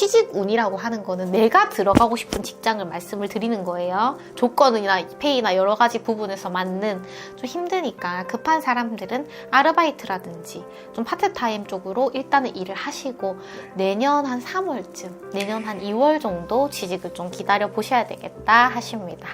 취직운이라고 하는 거는 내가 들어가고 싶은 직장을 말씀을 드리는 거예요. 조건이나 페이나 여러 가지 부분에서 맞는 좀 힘드니까 급한 사람들은 아르바이트라든지 좀 파트타임 쪽으로 일단은 일을 하시고 내년 한 3월쯤, 내년 한 2월 정도 취직을 좀 기다려 보셔야 되겠다 하십니다.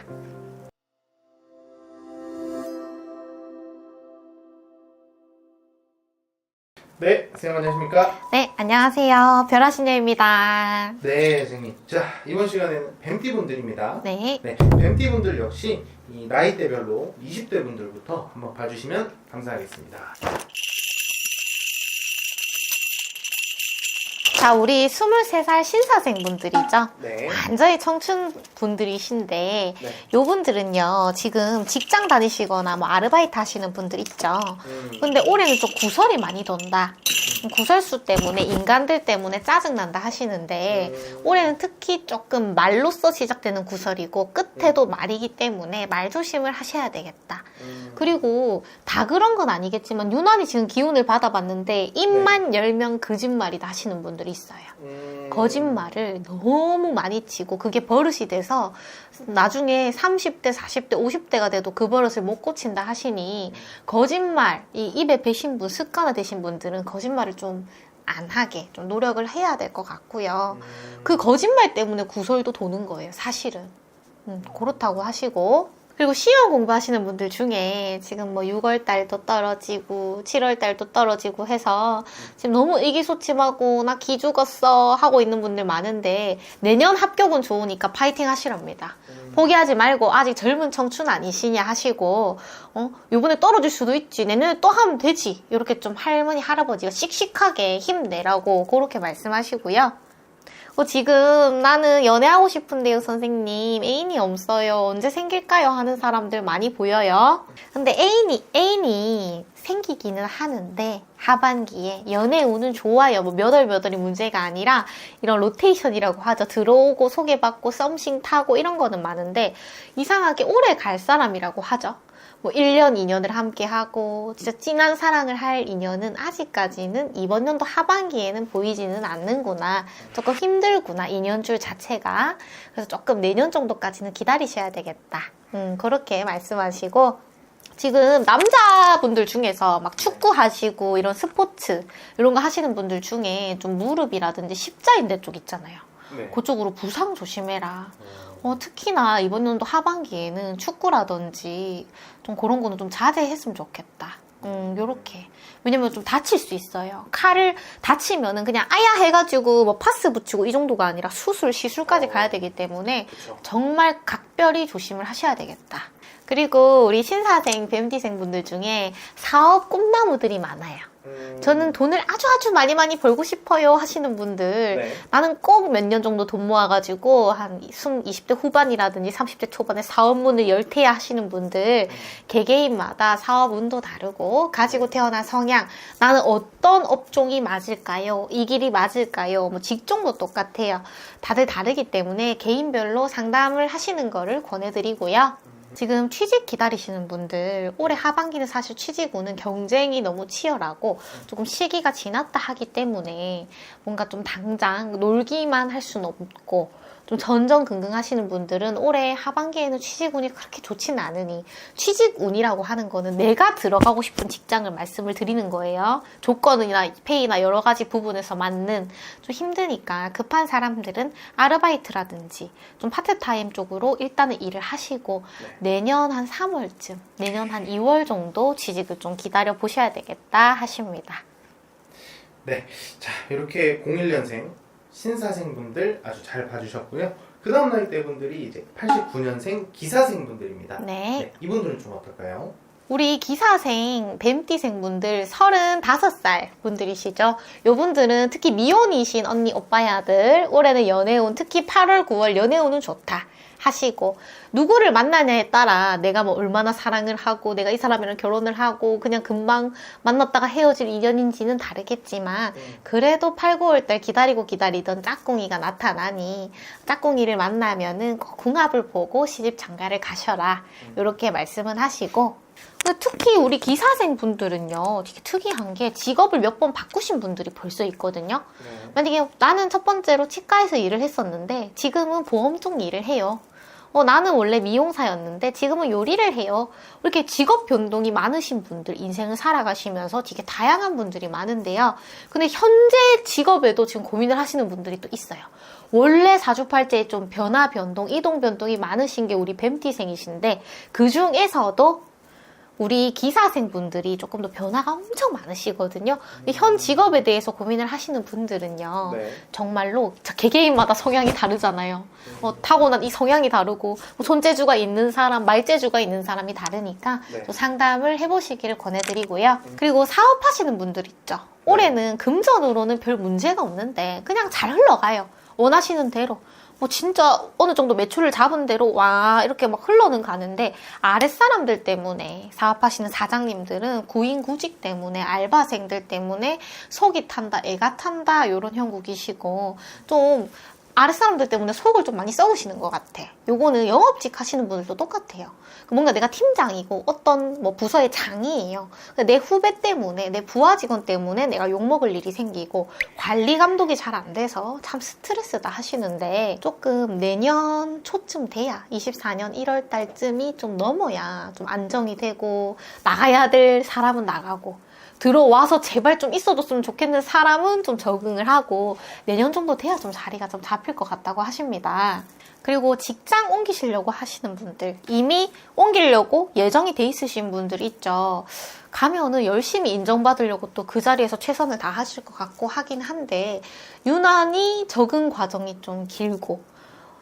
네, 선생님 안녕하십니까? 네, 안녕하세요. 별아신녀입니다. 네, 선생님. 자, 이번 시간에는 뱀띠 분들입니다. 네. 네, 뱀띠 분들 역시 이 나이대별로 20대 분들부터 한번 봐주시면 감사하겠습니다. 자, 우리 23살 신사생분들이죠. 네. 완전히 청춘 분들이신데, 네. 요 분들은요, 지금 직장 다니시거나 뭐 아르바이트 하시는 분들 있죠. 음, 근데 올해는 좀 구설이 많이 돈다. 구설수 때문에 인간들 때문에 짜증난다 하시는데 음, 올해는 특히 조금 말로써 시작되는 구설이고 끝에도 말이기 때문에 말 조심을 하셔야 되겠다. 음, 그리고 다 그런 건 아니겠지만 유난히 지금 기운을 받아봤는데 입만 열면 거짓말이다 하시는 분들이 있어요. 음, 거짓말을 너무 많이 치고 그게 버릇이 돼서 나중에 30대, 40대, 50대가 돼도 그 버릇을 못 고친다 하시니 거짓말, 이 입에 배신 분, 습관화 되신 분들은 거짓말을 좀 안 하게 좀 노력을 해야 될 것 같고요. 음, 그 거짓말 때문에 구설도 도는 거예요, 사실은. 음, 그렇다고 하시고. 그리고 시험 공부하시는 분들 중에 지금 뭐 6월 달도 떨어지고 7월 달도 떨어지고 해서 지금 너무 의기소침하고 나 기 죽었어 하고 있는 분들 많은데 내년 합격은 좋으니까 파이팅 하시랍니다. 음, 포기하지 말고 아직 젊은 청춘 아니시냐 하시고 어 요번에 떨어질 수도 있지 내년에 또 하면 되지 이렇게 좀 할머니 할아버지가 씩씩하게 힘내라고 그렇게 말씀하시고요. 어, 지금 나는 연애하고 싶은데요, 선생님. 애인이 없어요. 언제 생길까요? 하는 사람들 많이 보여요. 근데 애인이, 애인이 생기기는 하는데, 하반기에 연애 운은 좋아요. 뭐 몇월 몇월이 문제가 아니라, 이런 로테이션이라고 하죠. 들어오고 소개받고 썸씽 타고 이런 거는 많은데, 이상하게 오래 갈 사람이라고 하죠. 뭐 1년, 2년을 함께 하고 진짜 진한 사랑을 할 인연은 아직까지는 이번 연도 하반기에는 보이지는 않는구나. 조금 힘들구나. 인연줄 자체가. 그래서 조금 내년 정도까지는 기다리셔야 되겠다. 음, 그렇게 말씀하시고 지금 남자분들 중에서 막 축구 하시고 이런 스포츠 이런 거 하시는 분들 중에 좀 무릎이라든지 십자인대 쪽 있잖아요. 네. 그쪽으로 부상 조심해라. 어, 특히나 이번 연도 하반기에는 축구라든지 좀 그런 거는 좀 자제했으면 좋겠다. 음, 요렇게. 왜냐면 좀 다칠 수 있어요. 칼을 다치면은 그냥 아야 해가지고 뭐 파스 붙이고 이 정도가 아니라 수술, 시술까지 어. 가야 되기 때문에. 정말 각별히 조심을 하셔야 되겠다. 그리고 우리 신사생, 뱀디생 분들 중에 사업 꿈나무들이 많아요. 음, 저는 돈을 아주 아주 많이 많이 벌고 싶어요 하시는 분들 네. 나는 꼭 몇 년 정도 돈 모아가지고 한 20, 20대 후반이라든지 30대 초반에 사업문을 열태야 하시는 분들 개개인마다 사업 운도 다르고 가지고 태어난 성향 나는 어떤 업종이 맞을까요? 이 길이 맞을까요? 뭐 직종도 똑같아요. 다들 다르기 때문에 개인별로 상담을 하시는 거를 권해드리고요. 지금 취직 기다리시는 분들 올해 하반기는 사실 취직운은 경쟁이 너무 치열하고 조금 시기가 지났다 하기 때문에 뭔가 좀 당장 놀기만 할 수는 없고 좀 전전긍긍 하시는 분들은 올해 하반기에는 취직운이 그렇게 좋지는 않으니 취직운이라고 하는 거는 내가 들어가고 싶은 직장을 말씀을 드리는 거예요. 조건이나 페이나 여러 가지 부분에서 맞는 좀 힘드니까 급한 사람들은 아르바이트라든지 좀 파트타임 쪽으로 일단은 일을 하시고 내년 한 3월쯤, 내년 한 2월 정도 취직을 좀 기다려 보셔야 되겠다 하십니다. 네. 자, 이렇게 01년생 신사생분들 아주 잘 봐주셨고요. 그 다음 나이대 분들이 이제 89년생 기사생분들입니다. 네. 이분들은 좀 어떨까요? 우리 기사생, 뱀띠생 분들 35살 분들이시죠? 요 분들은 특히 미혼이신 언니, 오빠야들 올해는 연애운, 특히 8월, 9월 연애운은 좋다. 하시고 누구를 만나냐에 따라 내가 뭐 얼마나 사랑을 하고 내가 이 사람이랑 결혼을 하고 그냥 금방 만났다가 헤어질 인연인지는 다르겠지만 그래도 8, 9월 달 기다리고 기다리던 짝꿍이가 나타나니 짝꿍이를 만나면은 꼭 궁합을 보고 시집 장가를 가셔라 이렇게 말씀은 하시고 근데 특히 우리 기사생 분들은요, 되게 특이한 게 직업을 몇 번 바꾸신 분들이 벌써 있거든요. 만약에 나는 첫 번째로 치과에서 일을 했었는데 지금은 보험 쪽 일을 해요. 어, 나는 원래 미용사였는데 지금은 요리를 해요. 이렇게 직업 변동이 많으신 분들, 인생을 살아가시면서 되게 다양한 분들이 많은데요. 근데 현재 직업에도 지금 고민을 하시는 분들이 또 있어요. 원래 사주팔자에 좀 변화 변동, 이동 변동이 많으신 게 우리 뱀띠생이신데 그 중에서도 우리 기사생 분들이 조금 더 변화가 엄청 많으시거든요. 근데 현 직업에 대해서 고민을 하시는 분들은요. 네. 정말로 자, 개개인마다 성향이 다르잖아요. 어, 타고난 이 성향이 다르고 뭐 손재주가 있는 사람, 말재주가 있는 사람이 다르니까 네. 또 상담을 해보시기를 권해드리고요. 그리고 사업하시는 분들 있죠. 올해는 금전으로는 별 문제가 없는데 그냥 잘 흘러가요. 원하시는 대로. 뭐 진짜 어느 정도 매출을 잡은 대로 와 이렇게 막 흘러는 가는데 아랫사람들 때문에 사업하시는 사장님들은 구인 구직 때문에 알바생들 때문에 속이 탄다 애가 탄다 이런 형국이시고 좀 아랫사람들 때문에 속을 좀 많이 썩으시는 것 같아. 요거는 영업직 하시는 분들도 똑같아요. 뭔가 내가 팀장이고 어떤 뭐 부서의 장이에요. 내 후배 때문에 내 부하 직원 때문에 내가 욕먹을 일이 생기고 관리 감독이 잘 안 돼서 참 스트레스다 하시는데 조금 내년 초쯤 돼야 24년 1월 달쯤이 좀 넘어야 좀 안정이 되고 나가야 될 사람은 나가고 들어와서 제발 좀 있어줬으면 좋겠는 사람은 좀 적응을 하고 내년 정도 돼야 좀 자리가 좀 잡힐 것 같다고 하십니다. 그리고 직장 옮기시려고 하시는 분들, 이미 옮기려고 예정이 돼 있으신 분들 있죠. 가면은 열심히 인정받으려고 또 그 자리에서 최선을 다하실 것 같고 하긴 한데, 유난히 적응 과정이 좀 길고,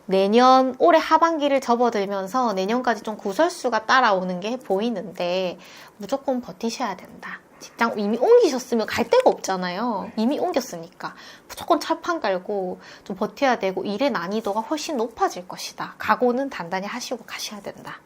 내년 올해 하반기를 접어들면서 내년까지 좀 구설수가 따라오는 게 보이는데 무조건 버티셔야 된다. 직장 이미 옮기셨으면 갈 데가 없잖아요. 이미 옮겼으니까 무조건 철판 깔고 좀 버텨야 되고 일의 난이도가 훨씬 높아질 것이다. 각오는 단단히 하시고 가셔야 된다.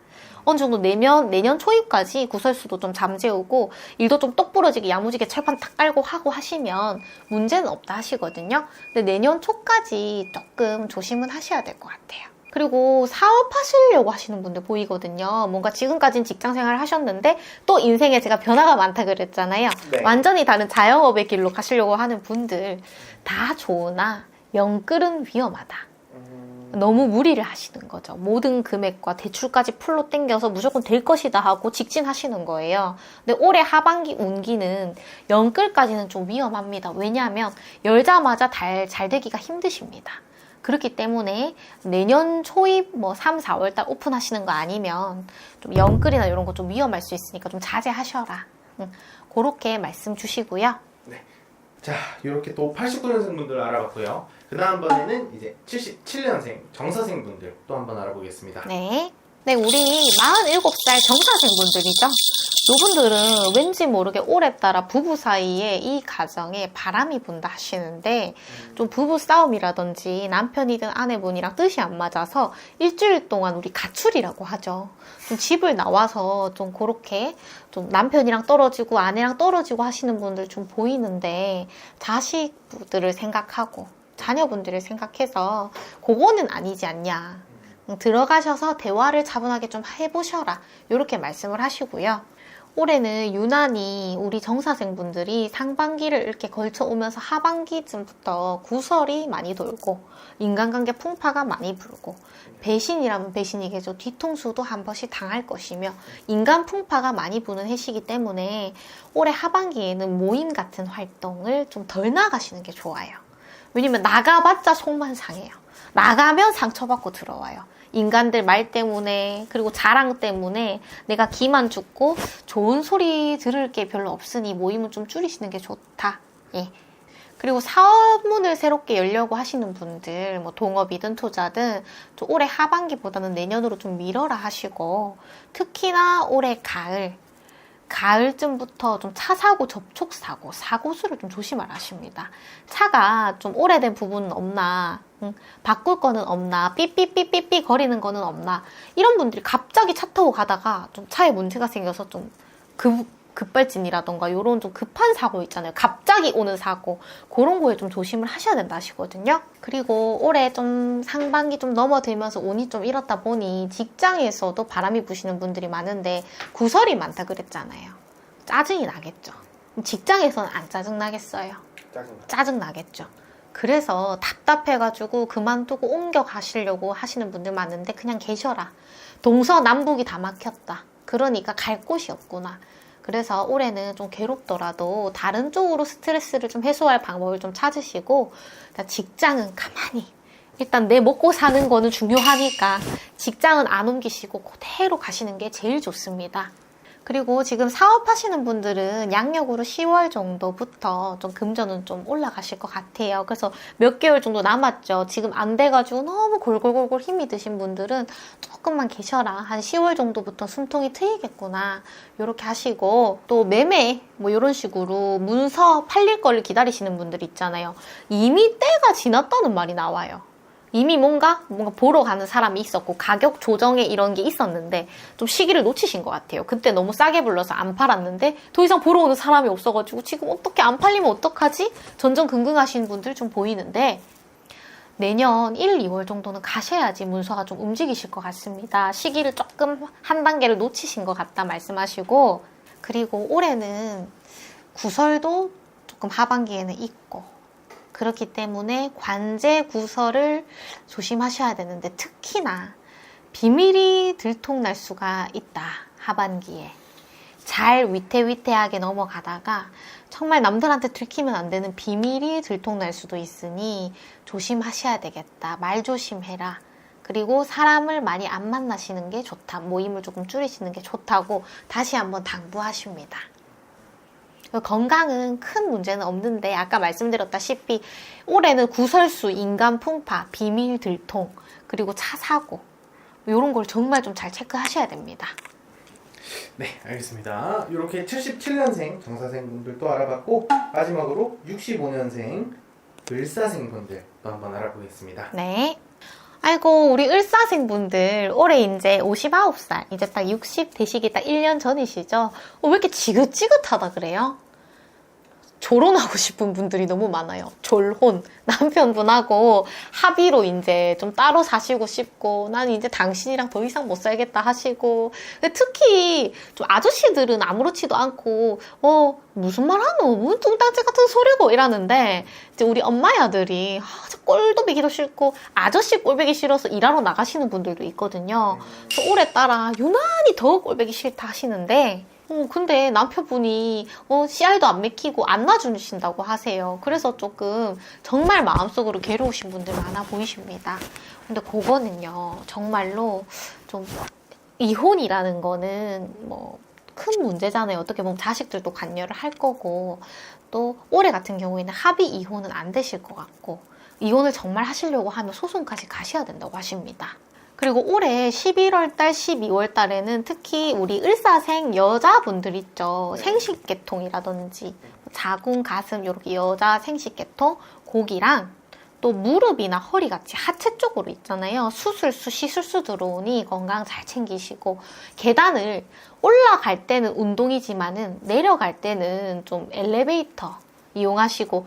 어느 정도 내년 내년 초입까지 구설수도 좀 잠재우고 일도 좀 똑부러지게 야무지게 철판 탁 깔고 하고 하시면 문제는 없다 하시거든요. 근데 내년 초까지 조금 조심은 하셔야 될 것 같아요. 그리고 사업하시려고 하시는 분들 보이거든요. 뭔가 지금까지는 직장 생활을 하셨는데 또 인생에 제가 변화가 많다 그랬잖아요. 네. 완전히 다른 자영업의 길로 가시려고 하는 분들 다 좋으나 영끌은 위험하다. 너무 무리를 하시는 거죠. 모든 금액과 대출까지 풀로 땡겨서 무조건 될 것이다 하고 직진하시는 거예요. 근데 올해 하반기 운기는 영끌까지는 좀 위험합니다. 왜냐하면 열자마자 잘, 잘 되기가 힘드십니다. 그렇기 때문에 내년 초입 뭐 3, 4월 달 오픈하시는 거 아니면 좀 영끌이나 이런 거 좀 위험할 수 있으니까 좀 자제하셔라. 응, 그렇게 말씀 주시고요. 자, 이렇게 또 89년생 분들 알아봤고요. 그 다음번에는 이제 77년생 정사생 분들 또 한번 알아보겠습니다. 네. 네, 우리 47살 정사생 분들이죠. 이분들은 왠지 모르게 올해 따라 부부 사이에 이 가정에 바람이 분다 하시는데 좀 부부 싸움이라든지 남편이든 아내분이랑 뜻이 안 맞아서 일주일 동안 우리 가출이라고 하죠. 좀 집을 나와서 좀 그렇게 좀 남편이랑 떨어지고 아내랑 떨어지고 하시는 분들 좀 보이는데 자식들을 생각하고 자녀분들을 생각해서 그거는 아니지 않냐. 음, 들어가셔서 대화를 차분하게 좀 해보셔라. 이렇게 말씀을 하시고요. 올해는 유난히 우리 정사생분들이 상반기를 이렇게 걸쳐 오면서 하반기쯤부터 구설이 많이 돌고 인간관계 풍파가 많이 불고 배신이라면 배신이겠죠. 뒤통수도 한 번씩 당할 것이며 인간 풍파가 많이 부는 해시기 때문에 올해 하반기에는 모임 같은 활동을 좀 덜 나가시는 게 좋아요. 왜냐면 나가봤자 속만 상해요. 나가면 상처받고 들어와요. 인간들 말 때문에 그리고 자랑 때문에 내가 기만 죽고 좋은 소리 들을 게 별로 없으니 모임은 좀 줄이시는 게 좋다. 예. 그리고 사업문을 새롭게 열려고 하시는 분들, 뭐 동업이든 투자든 좀 올해 하반기보다는 내년으로 좀 미뤄라 하시고 특히나 올해 가을 가을쯤부터 좀 차 사고 접촉 사고 사고 수를 좀 조심하라 하십니다. 차가 좀 오래된 부분은 없나 응, 바꿀 거는 없나 삐삐삐삐삐 거리는 거는 없나 이런 분들이 갑자기 차 타고 가다가 좀 차에 문제가 생겨서 좀 급, 급발진이라던가 이런 좀 급한 사고 있잖아요. 갑자기 오는 사고 그런 거에 좀 조심을 하셔야 된다 하시거든요. 그리고 올해 좀 상반기 좀 넘어들면서 운이 좀 잃었다 보니 직장에서도 바람이 부시는 분들이 많은데 구설이 많다 그랬잖아요. 짜증이 나겠죠. 직장에서는 안 짜증 나겠어요. 짜증나. 짜증 나겠죠. 그래서 답답해가지고 그만두고 옮겨 가시려고 하시는 분들 많은데 그냥 계셔라. 동서남북이 다 막혔다. 그러니까 갈 곳이 없구나. 그래서 올해는 좀 괴롭더라도 다른 쪽으로 스트레스를 좀 해소할 방법을 좀 찾으시고 일단 직장은 가만히 일단 내 먹고 사는 거는 중요하니까 직장은 안 옮기시고 그대로 가시는 게 제일 좋습니다. 그리고 지금 사업하시는 분들은 양력으로 10월 정도부터 좀 금전은 좀 올라가실 것 같아요. 그래서 몇 개월 정도 남았죠. 지금 안 돼가지고 너무 골골골골 힘이 드신 분들은 조금만 계셔라. 한 10월 정도부터 숨통이 트이겠구나. 이렇게 하시고 또 매매 뭐 이런 식으로 문서 팔릴 거를 기다리시는 분들 있잖아요. 이미 때가 지났다는 말이 나와요. 이미 뭔가 뭔가 보러 가는 사람이 있었고 가격 조정에 이런 게 있었는데 좀 시기를 놓치신 것 같아요. 그때 너무 싸게 불러서 안 팔았는데 더 이상 보러 오는 사람이 없어가지고 지금 어떻게 안 팔리면 어떡하지? 전전긍긍하시는 분들 좀 보이는데 내년 1, 2월 정도는 가셔야지 문서가 좀 움직이실 것 같습니다. 시기를 조금 한 단계를 놓치신 것 같다 말씀하시고 그리고 올해는 구설도 조금 하반기에는 있고 그렇기 때문에 관제 구설을 조심하셔야 되는데 특히나 비밀이 들통날 수가 있다 하반기에. 잘 위태위태하게 넘어가다가 정말 남들한테 들키면 안 되는 비밀이 들통날 수도 있으니 조심하셔야 되겠다. 말 조심해라. 그리고 사람을 많이 안 만나시는 게 좋다. 모임을 조금 줄이시는 게 좋다고 다시 한번 당부하십니다. 건강은 큰 문제는 없는데 아까 말씀드렸다시피 올해는 구설수, 인간 풍파, 비밀 들통, 그리고 차 사고 이런 걸 정말 좀 잘 체크하셔야 됩니다. 네, 알겠습니다. 이렇게 77년생 정사생분들도 알아봤고 마지막으로 65년생 을사생분들도 한번 알아보겠습니다. 네. 아이고 우리 을사생분들 올해 이제 59살 이제 딱 60 되시기 딱 1년 전이시죠? 어, 왜 이렇게 지긋지긋하다 그래요? 졸혼하고 싶은 분들이 너무 많아요. 졸혼. 남편분하고 합의로 이제 좀 따로 사시고 싶고, 난 이제 당신이랑 더 이상 못 살겠다 하시고. 특히 좀 아저씨들은 아무렇지도 않고, 어, 무슨 말 하노? 뭔 뚱딴지 같은 소리고 이러는데, 이제 우리 엄마 아들이, 아, 저 꼴도 보기도 싫고, 아저씨 꼴보기 싫어서 일하러 나가시는 분들도 있거든요. 올해 따라 유난히 더 꼴보기 싫다 하시는데, 어, 근데 남편분이 어, 씨알도 안 맥히고 안 놔주신다고 하세요. 그래서 조금 정말 마음속으로 괴로우신 분들 많아 보이십니다. 근데 그거는요, 정말로 좀 이혼이라는 거는 뭐 큰 문제잖아요. 어떻게 보면 자식들도 관여를 할 거고 또 올해 같은 경우에는 합의 이혼은 안 되실 것 같고 이혼을 정말 하시려고 하면 소송까지 가셔야 된다고 하십니다. 그리고 올해 11월 달, 12월 달에는 특히 우리 을사생 여자분들 있죠. 네. 생식계통이라든지 자궁, 가슴 이렇게 여자 생식계통, 고기랑 또 무릎이나 허리 같이 하체 쪽으로 있잖아요. 수술수, 시술수 들어오니 건강 잘 챙기시고 계단을 올라갈 때는 운동이지만은 내려갈 때는 좀 엘리베이터 이용하시고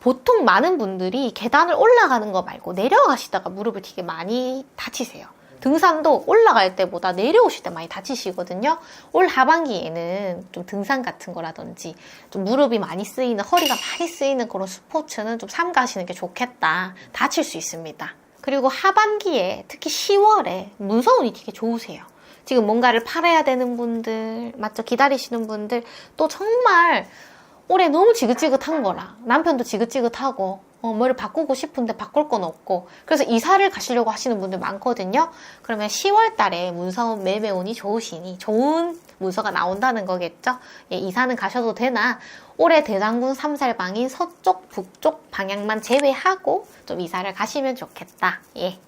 보통 많은 분들이 계단을 올라가는 거 말고 내려가시다가 무릎을 되게 많이 다치세요. 등산도 올라갈 때보다 내려오실 때 많이 다치시거든요. 올 하반기에는 좀 등산 같은 거라든지 좀 무릎이 많이 쓰이는 허리가 많이 쓰이는 그런 스포츠는 좀 삼가하시는 게 좋겠다. 다칠 수 있습니다. 그리고 하반기에 특히 10월에 문서운이 되게 좋으세요. 지금 뭔가를 팔아야 되는 분들, 맞죠? 기다리시는 분들, 또 정말 올해 너무 지긋지긋한 거라. 남편도 지긋지긋하고, 어, 뭐를 바꾸고 싶은데 바꿀 건 없고. 그래서 이사를 가시려고 하시는 분들 많거든요. 그러면 10월 달에 문서운 매매운이 좋으시니 좋은 문서가 나온다는 거겠죠? 예, 이사는 가셔도 되나? 올해 대장군 삼살방인 서쪽, 북쪽 방향만 제외하고 좀 이사를 가시면 좋겠다. 예.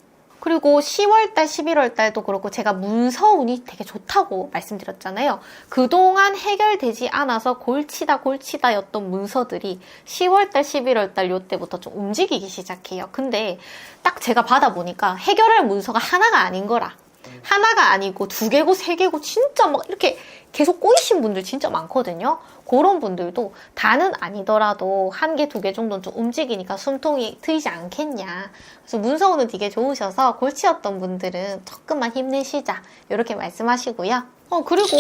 그리고 10월달, 11월달도 그렇고 제가 문서 운이 되게 좋다고 말씀드렸잖아요. 그동안 해결되지 않아서 골치다 골치다였던 문서들이 10월달, 11월달 요때부터 좀 움직이기 시작해요. 근데 딱 제가 받아보니까 해결할 문서가 하나가 아닌 거라. 하나가 아니고 두 개고 세 개고 진짜 막 이렇게 계속 꼬이신 분들 진짜 많거든요. 그런 분들도 다는 아니더라도 한 개, 두 개 정도는 좀 움직이니까 숨통이 트이지 않겠냐. 그래서 문서오는 되게 좋으셔서 골치였던 분들은 조금만 힘내시자. 이렇게 말씀하시고요. 어, 그리고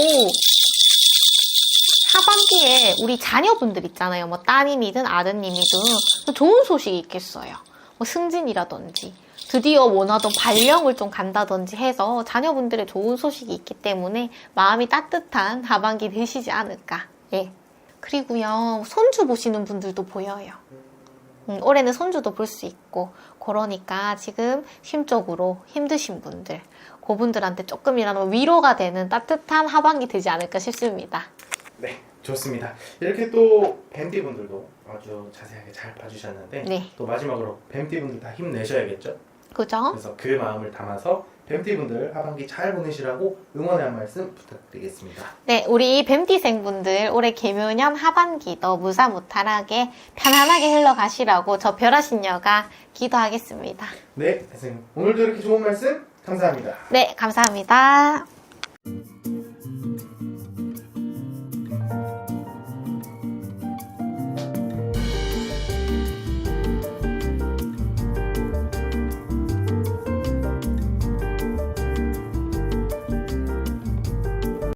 하반기에 우리 자녀분들 있잖아요. 뭐 따님이든 아드님이든 좋은 소식이 있겠어요. 뭐 승진이라든지 드디어 원하던 발령을 좀 간다든지 해서 자녀분들의 좋은 소식이 있기 때문에 마음이 따뜻한 하반기 되시지 않을까. 예. 그리고요, 손주 보시는 분들도 보여요. 음, 올해는 손주도 볼 수 있고, 그러니까 지금 심적으로 힘드신 분들, 그분들한테 조금이라도 위로가 되는 따뜻한 하반기 되지 않을까 싶습니다. 네, 좋습니다. 이렇게 또 뱀띠 분들도 아주 자세하게 잘 봐주셨는데 네. 또 마지막으로 뱀띠 분들 다 힘내셔야겠죠? 그죠? 그래서 그 마음을 담아서 뱀띠 분들 하반기 잘 보내시라고 응원의 한 말씀 부탁드리겠습니다. 네, 우리 뱀띠생분들 올해 개묘년 하반기도 무사 무탈하게 편안하게 흘러가시라고 저 별하신녀가 기도하겠습니다. 네, 선생님 오늘도 이렇게 좋은 말씀 감사합니다. 네, 감사합니다.